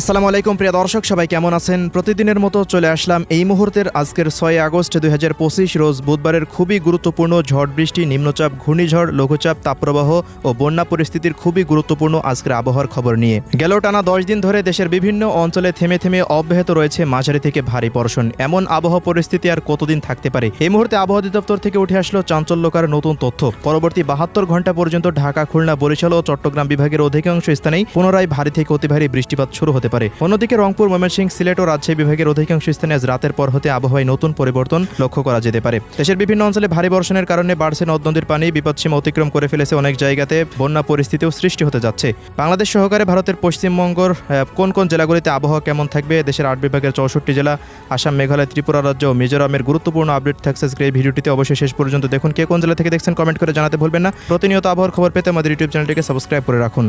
আসসালামু আলাইকুম, প্রিয় দর্শক, সবাই কেমন আছেন? প্রতিদিনের মতো চলে আসলাম এই মুহূর্তের আজকের ছয় আগস্ট দুই হাজার পঁচিশ রোজ বুধবারের খুবই গুরুত্বপূর্ণ ঝড় বৃষ্টি, নিম্নচাপ, ঘূর্ণিঝড়, লঘুচাপ, তাপপ্রবাহ ও বন্যা পরিস্থিতির খুবই গুরুত্বপূর্ণ আজকের আবহাওয়ার খবর নিয়ে। গেল টানা দশ দিন ধরে দেশের বিভিন্ন অঞ্চলে থেমে থেমে অব্যাহত রয়েছে মাঝারি থেকে ভারী বর্ষণ। এমন আবহাওয়া পরিস্থিতি আর কতদিন থাকতে পারে? এই মুহূর্তে আবহাওয়া অধিদপ্তর থেকে উঠে আসলো চাঞ্চল্যকার নতুন তথ্য। পরবর্তী বাহাত্তর ঘণ্টা পর্যন্ত ঢাকা, খুলনা, বরিশাল ও চট্টগ্রাম বিভাগের অধিকাংশ স্থানেই পুনরায় ভারী থেকে অতি ভারী বৃষ্টিপাত শুরু হতে পারে। অন্যদিকে রংপুর, ময়মনসিংহ, সিলেট ও রাজশাহী বিভাগের অধিকাংশ স্থানে আজ রাতের পর হতে আবহাওয়ায় নতুন পরিবর্তন লক্ষ্য করা যেতে পারে। দেশের বিভিন্ন অঞ্চলে ভারী বর্ষণের কারণে বাড়ছে নদ, নদীর পানি, বিপদসীমা অতিক্রম করে ফেলেছে অনেক জায়গাতে বন্যা পরিস্থিতিও সৃষ্টি হতে যাচ্ছে। বাংলাদেশ সহকারে ভারতের পশ্চিমবঙ্গর কোন কোন জেলাগুলিতে আবহাওয়া কেমন থাকবে? দেশের আট বিভাগের চৌষট্টি জেলা, আসাম, মেঘালয়, ত্রিপুরা রাজ্য ও মিজোরামের গুরুত্বপূর্ণ আপডেট থাকছে এই ভিডিওটিতে। অবশ্যই শেষ পর্যন্ত দেখুন। কে কোন জেলা থেকে দেখছেন, কমেন্ট করে জানাতে ভুলবেন না। প্রতিনিয়ত আবহাওয়ার খবর পেতে আমাদের ইউটিউব চ্যানেলটিকে সাবস্ক্রাইব করে রাখুন।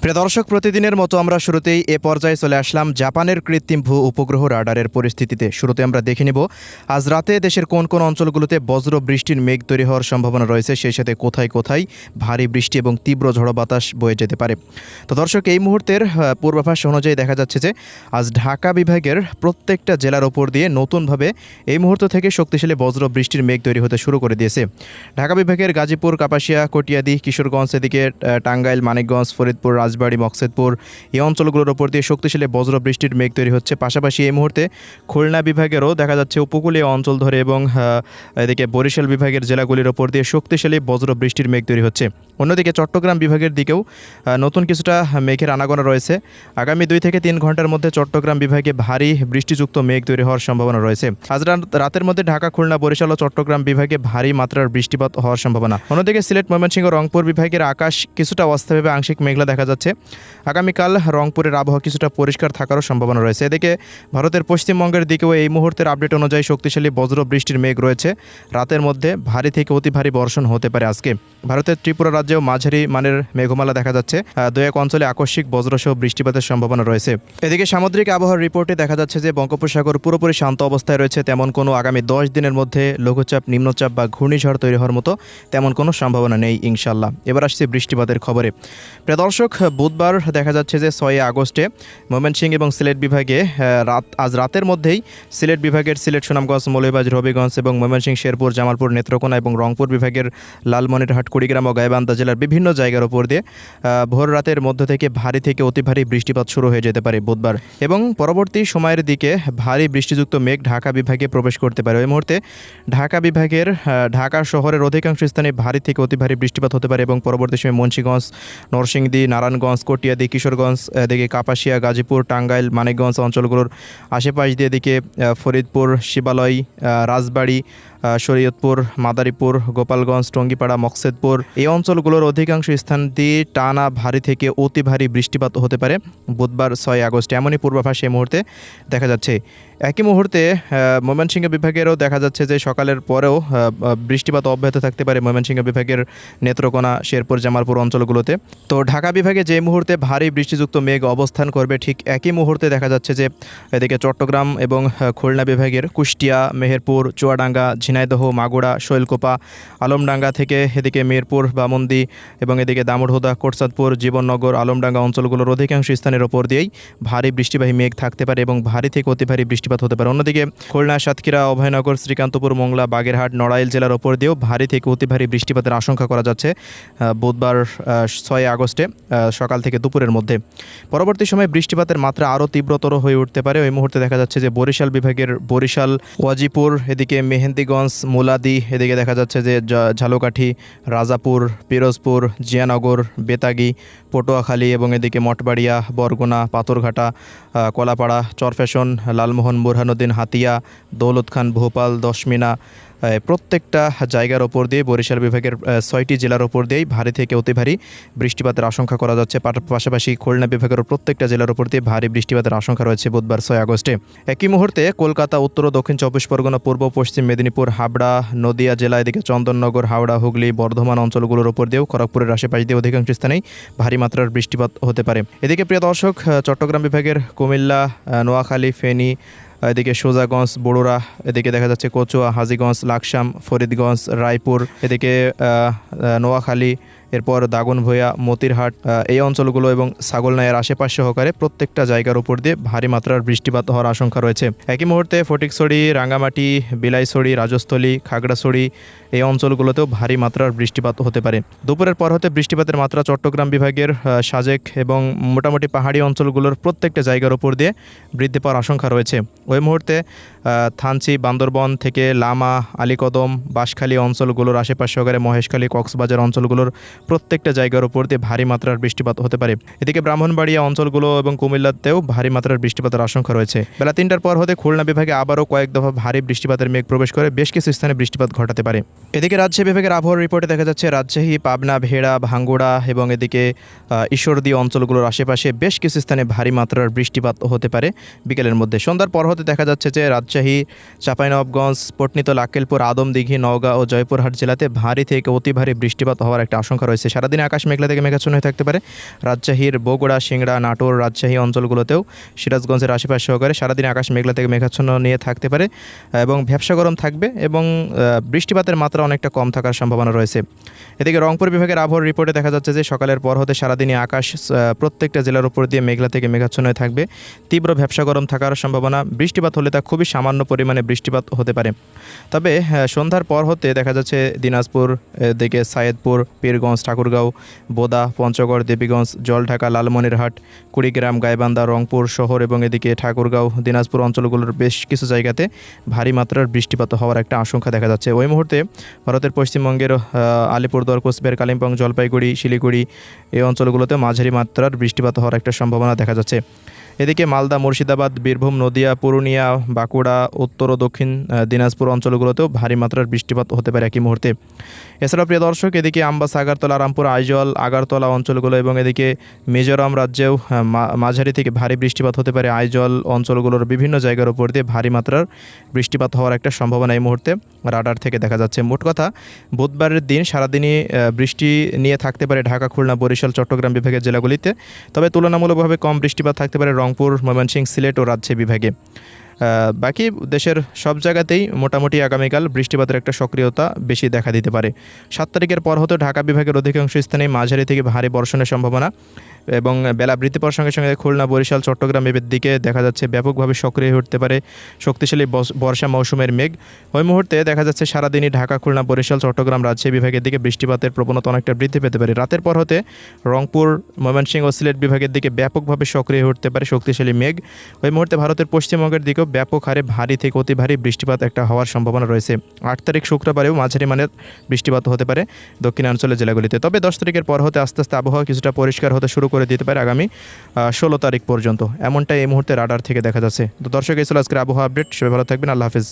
প্রিয় দর্শক, প্রতিদিনের মতো আমরা শুরুতেই এ পর্যায়ে চলে আসলাম জাপানের কৃত্রিম ভূ উপগ্রহ রাডারের পরিস্থিতিতে। শুরুতে আমরা দেখে নেব, আজ রাতে দেশের কোন কোন অঞ্চলগুলোতে বজ্র বৃষ্টির মেঘ তৈরি হওয়ার সম্ভাবনা রয়েছে, সেই সাথে কোথায় কোথায় ভারী বৃষ্টি এবং তীব্র ঝড়ো বাতাস বয়ে যেতে পারে। তো দর্শক, এই মুহূর্তের পূর্বাভাস অনুযায়ী দেখা যাচ্ছে যে, আজ ঢাকা বিভাগের প্রত্যেকটা জেলার ওপর দিয়ে নতুনভাবে এই মুহূর্ত থেকে শক্তিশালী বজ্র বৃষ্টির মেঘ তৈরি হতে শুরু করে দিয়েছে। ঢাকা বিভাগের গাজীপুর, কাপাসিয়া, কটিয়াদি, কিশোরগঞ্জ, এদিকে টাঙ্গাইল, মানিকগঞ্জ, ফরিদপুর রাজবাড়ী মকসেদপুর। এই অঞ্চলগুলোর ওপর দিয়ে শক্তিশালী বজ্র বৃষ্টির মেঘ তৈরি হচ্ছে। পাশাপাশি এই মুহূর্তে খুলনা বিভাগেরও দেখা যাচ্ছে উপকূলীয় অঞ্চল ধরে এবং এদিকে বরিশাল বিভাগের জেলাগুলির ওপর দিয়ে শক্তিশালী বজ্র বৃষ্টির মেঘ তৈরি হচ্ছে। অন্যদিকে চট্টগ্রাম বিভাগের দিকেও নতুন কিছুটা মেঘের আনাগোনা রয়েছে। আগামী দুই থেকে তিন ঘণ্টার মধ্যে চট্টগ্রাম বিভাগে ভারী বৃষ্টিযুক্ত মেঘ তৈরি হওয়ার সম্ভাবনা রয়েছে। আজ রাতের মধ্যে ঢাকা, খুলনা, বরিশাল ও চট্টগ্রাম বিভাগে ভারী মাত্রার বৃষ্টিপাত হওয়ার সম্ভাবনা। অন্যদিকে সিলেট, ময়মনসিংহ, রংপুর বিভাগের আকাশ কিছুটা অস্থায়ীভাবে আংশিক মেঘলা দেখা যাচ্ছে। আগামীকাল রংপুরের আবহাওয়া কিছুটা পরিষ্কার থাকারও সম্ভাবনা রয়েছে। এদিকে ভারতের পশ্চিমবঙ্গের দিকেও এই মুহূর্তের আপডেট অনুযায়ী শক্তিশালী বজ্র বৃষ্টির মেঘ রয়েছে। রাতের মধ্যে ভারী থেকে অতি ভারী বর্ষণ হতে পারে আজকে। ভারতের ত্রিপুরা রাজ্যেও মাঝারি মানের মেঘমালা দেখা যাচ্ছে। দু এক অঞ্চলে আকস্মিক বজ্রসহ বৃষ্টিপাতের সম্ভাবনা রয়েছে। এদিকে সামুদ্রিক আবহাওয়ার রিপোর্টে দেখা যাচ্ছে যে, বঙ্গোপসাগর পুরোপুরি শান্ত অবস্থায় রয়েছে। তেমন কোনো আগামী দশ দিনের মধ্যে লঘুচাপ, নিম্নচাপ বা ঘূর্ণিঝড় তৈরি হওয়ার মতো তেমন কোনো সম্ভাবনা নেই, ইনশাল্লাহ। এবার আসছে বৃষ্টিপাতের খবরে। প্রিয় দর্শক, বুধবার দেখা যাচ্ছে যে ছয় আগস্টে ময়মনসিংহ এবং সিলেট বিভাগে রাত, আজ রাতের মধ্যেই সিলেট বিভাগের সিলেট সুনামগঞ্জ মৌলভীবাজ রবিগঞ্জ এবং ময়মনসিংহ শেরপুর, জামালপুর, নেত্রকোনা এবং রংপুর বিভাগের লালমনিরহাট, কুড়িগ্রাম ও গাইবান্ধা জেলার বিভিন্ন জায়গার উপর দিয়ে ভোর রাতের মধ্য থেকে ভারী থেকে অতি ভারী বৃষ্টিপাত শুরু হয়ে যেতে পারে বুধবার এবং পরবর্তী সময়ের দিকে ভারী বৃষ্টিযুক্ত মেঘ ঢাকা বিভাগে প্রবেশ করতে পারে। ওই মুহূর্তে ঢাকা বিভাগের ঢাকা শহরের অধিকাংশ স্থানে ভারী থেকে অতি ভারী বৃষ্টিপাত হতে পারে এবং পরবর্তী সময় মুন্সিগঞ্জ, নরসিংদী, নারায়ণগঞ্জ, কটিয়াদি, কিশোরগঞ্জ, এদিকে কাপাসিয়া, গাজীপুর, টাঙ্গাইল, মানিকগঞ্জ অঞ্চলগুলোর আশেপাশ দিয়ে এদিকে ফরিদপুর, শিবালয় রাজবাড়ী শরীয়তপুর, মাদারীপুর, গোপালগঞ্জ, টঙ্গিপাড়া, মকসেদপুর, এই অঞ্চলগুলোর অধিকাংশ স্থান দিয়ে টানা ভারী থেকে অতি ভারী বৃষ্টিপাত হতে পারে বুধবার ছয় আগস্ট। এমনই পূর্বাভাস এই মুহূর্তে দেখা যাচ্ছে। একই মুহূর্তে ময়মনসিংহ বিভাগেরও দেখা যাচ্ছে যে সকালের পরেও বৃষ্টিপাত অব্যাহত থাকতে পারে ময়মনসিংহ বিভাগের নেত্রকোনা, শেরপুর, জামালপুর অঞ্চলগুলোতে। তো ঢাকা বিভাগে যে মুহূর্তে ভারী বৃষ্টিযুক্ত মেঘ অবস্থান করবে, ঠিক একই মুহূর্তে দেখা যাচ্ছে যে এদিকে চট্টগ্রাম এবং খুলনা বিভাগের কুষ্টিয়া, মেহেরপুর, চুয়াডাঙ্গা ঝিনাইদহ মাগুড়া শৈলকোপা, আলমডাঙ্গা থেকে এদিকে মিরপুর, বামন্দি এবং এদিকে দামুড়হুদা, কোটসাদপুর, জীবননগর, আলমডাঙ্গা অঞ্চলগুলোর অধিকাংশ স্থানের ওপর দিয়েই ভারী বৃষ্টিবাহী মেঘ থাকতে পারে এবং ভারী থেকে অতি ভারী বৃষ্টিপাত হতে পারে। অন্যদিকে খুলনা, সাতক্ষীরা, অভয়নগর, শ্রীকান্তপুর, মোংলা, বাগেরহাট, নড়াইল জেলার ওপর দিয়েও ভারী থেকে অতি ভারী বৃষ্টিপাতের আশঙ্কা করা যাচ্ছে বুধবার ছয় আগস্টে সকাল থেকে দুপুরের মধ্যে। পরবর্তী সময়ে বৃষ্টিপাতের মাত্রা আরও তীব্রতর হয়ে উঠতে পারে। ওই মুহূর্তে দেখা যাচ্ছে যে বরিশাল বিভাগের বরিশাল, ওয়াজিপুর, এদিকে মেহেন্দিগঞ্জ মুলাদি, এদিকে দেখা যাচ্ছে যে ঝালুকাঠি, রাজাপুর, পিরোজপুর, জিয়ানগর, বেতাগি, পটুয়াখালী এবং এদিকে মঠবাড়িয়া, বরগুনা, পাথরঘাটা কলাপাড়া চরফ্যাশন লালমোহন, বুরহানুদ্দিন, হাতিয়া দৌলত খান ভোপাল, দশমিনা প্রত্যেকটা জায়গার ওপর দিয়ে, বরিশাল বিভাগের ছয়টি জেলার ওপর দিয়েই ভারী থেকে অতি ভারী বৃষ্টিপাতের আশঙ্কা করা যাচ্ছে। পাশাপাশি খুলনা বিভাগের প্রত্যেকটা জেলার ওপর দিয়ে ভারী বৃষ্টিপাতের আশঙ্কা রয়েছে বুধবার, ছয় আগস্টে। একই মুহূর্তে কলকাতা, উত্তর ও দক্ষিণ চব্বিশ পরগনা, পূর্ব পশ্চিম মেদিনীপুর, হাবড়া, নদিয়া জেলা, এদিকে চন্দননগর, হাওড়া, হুগলি, বর্ধমান অঞ্চলগুলোর ওপর দিয়েও খড়গপুরের আশেপাশ দিয়ে অধিকাংশ স্থানেই ভারী মাত্রার বৃষ্টিপাত হতে পারে। এদিকে প্রিয় দর্শক চট্টগ্রাম বিভাগের কুমিল্লা নোয়াখালী, ফেনী এদিকে সোজাগঞ্জ বড়োরা এদিকে দেখা যাচ্ছে কচুয়া হাজিগঞ্জ লাকসাম ফরিদগঞ্জ রায়পুর এদিকে নোয়াখালী এরপর দাগন দাগনভূঞা মতিরহাট এই অঞ্চলগুলো এবং ছাগলনাইয়ের আশেপাশ সহকারে প্রত্যেকটা জায়গার উপর দিয়ে ভারী মাত্রার বৃষ্টিপাত হওয়ার আশঙ্কা রয়েছে। একই মুহূর্তে ফটিকছড়ি, রাঙ্গামাটি, বিলাইছড়ি, রাজস্থলী, খাগড়াছড়ি এই অঞ্চলগুলোতেও ভারী মাত্রার বৃষ্টিপাত হতে পারে। দুপুরের পর হতে বৃষ্টিপাতের মাত্রা চট্টগ্রাম বিভাগের সাজেক এবং মোটামুটি পাহাড়ি অঞ্চলগুলোর প্রত্যেকটা জায়গার উপর দিয়ে বৃদ্ধি পাওয়ার আশঙ্কা রয়েছে। ওই মুহূর্তে থানচি, বান্দরবন থেকে লামা, আলীকদম, বাঁশখালী অঞ্চলগুলোর আশেপাশে সহকারে মহেশখালী, কক্সবাজার অঞ্চলগুলোর প্রত্যেকটা জায়গার উপর দিয়ে ভারী মাত্রার বৃষ্টিপাত হতে পারে। এদিকে ব্রাহ্মণবাড়িয়া অঞ্চলগুলো এবং কুমিল্লাতেও ভারী মাত্রার বৃষ্টিপাতের আশঙ্কা রয়েছে। বেলা তিনটার পর হতে খুলনা বিভাগে আবারও কয়েক দফা ভারী বৃষ্টিপাতের মেঘ প্রবেশ করে বেশ কিছু স্থানে বৃষ্টিপাত ঘটাতে পারে। এদিকে রাজশাহী বিভাগের আবহাওয়ার রিপোর্টে দেখা যাচ্ছে, রাজশাহী, পাবনা, ভেড়া, ভাঙ্গুড়া এবং এদিকে ঈশ্বরদী অঞ্চলগুলোর আশেপাশে বেশ কিছু স্থানে ভারী মাত্রার বৃষ্টিপাত হতে পারে বিকেলের মধ্যে। সন্ধ্যার পর হতে দেখা যাচ্ছে যে রাজশাহী, চাঁপাইনবাবগঞ্জ, পটনিতল, আক্কেলপুর, আদমদিঘি, নওগাঁ ও জয়পুরহাট জেলাতে ভারী থেকে অতি ভারী বৃষ্টিপাত হওয়ার একটা আশঙ্কা রয়েছে। সারাদিন আকাশ মেঘলা থেকে মেঘাচ্ছন্ন হয়ে থাকতে পারে। রাজশাহীর বগুড়া, সিংড়া, নাটোর, রাজশাহী অঞ্চলগুলোতেও সিরাজগঞ্জের আশেপাশ সহকারে সারাদিন আকাশ মেঘলা থেকে মেঘাচ্ছন্ন নিয়ে থাকতে পারে এবং ভ্যাবসা গরম থাকবে এবং বৃষ্টিপাতের মাত্রা অনেকটা কম থাকার সম্ভাবনা রয়েছে। এদিকে রংপুর বিভাগের আবহাওয়ার রিপোর্টে দেখা যাচ্ছে যে সকালের পর হতে সারাদিনই আকাশ প্রত্যেকটা জেলার উপর দিয়ে মেঘলা থেকে মেঘাচ্ছন্ন থাকবে। তীব্র ভ্যাবসা গরম থাকার সম্ভাবনা। বৃষ্টিপাত হলে তা খুবই সামান্য পরিমাণে বৃষ্টিপাত হতে পারে। তবে সন্ধ্যার পর হতে দেখা যাচ্ছে দিনাজপুর এদিকে সায়েদপুর পীরগঞ্জ ঠাকুরগাঁও বোদা পঞ্চগড় দেবীগঞ্জ জলঢাকা লালমনিরহাট কুড়িগ্রাম গাইবান্ধা রংপুর শহর এবং এদিকে ঠাকুরগাঁও দিনাজপুর অঞ্চলগুলোর বেশ কিছু জায়গাতে ভারী মাত্রার বৃষ্টিপাত হওয়ার একটা আশঙ্কা দেখা যাচ্ছে। ওই মুহূর্তে ভারতের পশ্চিমবঙ্গের আহ, আলিপুরদুয়ার কোচবিহার, কালিম্পং, জলপাইগুড়ি, শিলিগুড়ি এই অঞ্চলগুলোতে মাঝারি মাত্রার বৃষ্টিপাত হওয়ার একটা সম্ভাবনা দেখা যাচ্ছে। এদিকে মালদা, মুর্শিদাবাদ, বীরভূম, নদিয়া, পুরুলিয়া, বাঁকুড়া, উত্তর ও দক্ষিণ দিনাজপুর অঞ্চলগুলোতেও ভারী মাত্রার বৃষ্টিপাত হতে পারে একই মুহূর্তে। এছাড়া প্রিয় দর্শক, এদিকে আমবাস, আগারতলা, রামপুর, আইজল, আগারতলা অঞ্চলগুলো এবং এদিকে মিজোরাম রাজ্যেও মাঝারি থেকে ভারী বৃষ্টিপাত হতে পারে। আইজল অঞ্চলগুলোর বিভিন্ন জায়গার উপর দিয়ে ভারী মাত্রার বৃষ্টিপাত হওয়ার একটা সম্ভাবনা এই মুহূর্তে রাডার থেকে দেখা যাচ্ছে। মোট কথা, বুধবারের দিন সারাদিনই বৃষ্টি নিয়ে থাকতে পারে ঢাকা, খুলনা, বরিশাল, চট্টগ্রাম বিভাগের জেলাগুলিতে। তবে তুলনামূলকভাবে কম বৃষ্টিপাত থাকতে পারে রংপুর, ময়মনসিংহ, সিলেট ও রাজশাহী বিভাগে। বাকি দেশের সব জায়গাতেই মোটামুটি আগামীকাল বৃষ্টিপাতের একটা সক্রিয়তা বেশি দেখা দিতে পারে। সাত তারিখের পর হতে ঢাকা বিভাগের অধিকাংশ স্থানে মাঝারি থেকে ভারী বর্ষণের সম্ভাবনা। এবং বেলা বৃদ্ধি পাওয়ার সঙ্গে সঙ্গে খুলনা, বরিশাল, চট্টগ্রাম এর দিকে দেখা যাচ্ছে ব্যাপকভাবে সক্রিয় উঠতে পারে শক্তিশালী বর্ষা মৌসুমের মেঘ। ওই মুহূর্তে দেখা যাচ্ছে সারাদিনই ঢাকা, খুলনা, বরিশাল, চট্টগ্রাম রাজশাহী বিভাগের দিকে বৃষ্টিপাতের প্রবণতা অনেকটা বৃদ্ধি পেতে পারে। রাতের পর হতে রংপুর, ময়মনসিংহ ও সিলেট বিভাগের দিকে ব্যাপকভাবে সক্রিয় উঠতে পারে শক্তিশালী মেঘ। ওই মুহূর্তে ভারতের পশ্চিমবঙ্গের দিকেও ব্যাপক হারে ভারী থেকে অতি ভারী বৃষ্টিপাত একটা হওয়ার সম্ভাবনা রয়েছে। আট তারিখ শুক্রবারেও মাঝারি মানের বৃষ্টিপাত হতে পারে দক্ষিণাঞ্চলের জেলাগুলিতে। তবে দশ তারিখের পর হতে আস্তে আস্তে আবহাওয়া কিছুটা পরিষ্কার হতে শুরু করে দিতে পারে আগামী ষোলো তারিখ পর্যন্ত। এমনটাই এই মুহূর্তে রাডার থেকে দেখা যাচ্ছে। তো দর্শক, এই ছিল আজকের আবহাওয়া আপডেট সবাই ভালো থাকবেন। আল্লাহ হাফিজ।